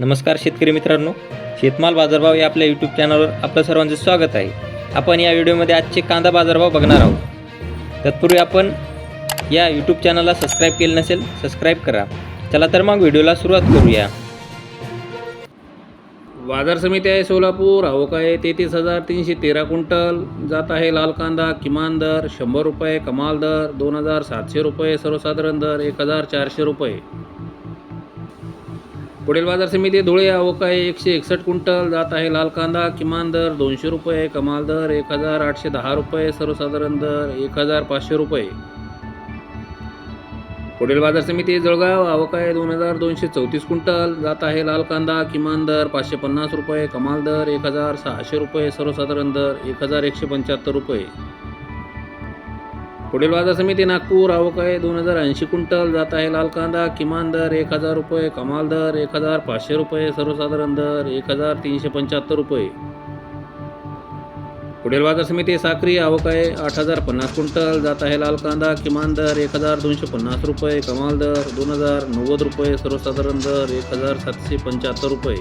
नमस्कार शेतकरी मित्रांनो शेतमाल बाजारभाव या आपल्या यूट्यूब चॅनलवर आपलं सर्वांचं स्वागत आहे. आपण या व्हिडिओमध्ये आजचे कांदा बाजारभाव बघणार आहोत. तत्पूर्वी आपण या यूट्यूब चॅनलला सबस्क्राईब केलं नसेल सबस्क्राईब करा. चला तर मग व्हिडिओला सुरुवात करूया. बाजार समिती आहे सोलापूर आवक आहे तेहतीस हजार तीनशे तेरा क्विंटल जात आहे लाल कांदा किमान दर शंभर रुपये कमाल दर दोन हजार सातशे रुपये सर्वसाधारण दर एक हजार चारशे रुपये. पुढील बाजार समिती धुळे आवक आहे. एकशे एकसष्ट क्विंटल जात आहे लाल कांदा. किमान दर दोनशे रुपये कमाल दर एक हजार आठशे दहा रुपये सर्वसाधारण दर एक हजार पाचशे रुपये. पुढील बाजार समिती जळगाव अवकाळी दोन हजार दोनशे चौतीस क्विंटल जात आहे लाल कांदा. किमान दर पाचशे पन्नास रुपये कमाल दर एक हजार सहाशे रुपये सर्वसाधारण दर एक हजार एकशे पंच्याहत्तर रुपये. पुढील बाजार समिती नागपूर आवक आहे दोन हजार ऐंशी क्विंटल जात आहे लाल कांदा किमान दर एक हजार रुपये कमाल दर एक हजार पाचशे रुपये सर्वसाधारण दर एक हजार तीनशे पंच्याहत्तर रुपये. पुढील बाजार समिती साक्री आवक आहे आठ हजार पन्नास क्विंटल जात आहे लाल कांदा किमान दर एक हजार दोनशे पन्नास रुपये कमाल दर दोन हजार नव्वद रुपये सर्वसाधारण दर एक हजार सातशे पंच्याहत्तर रुपये.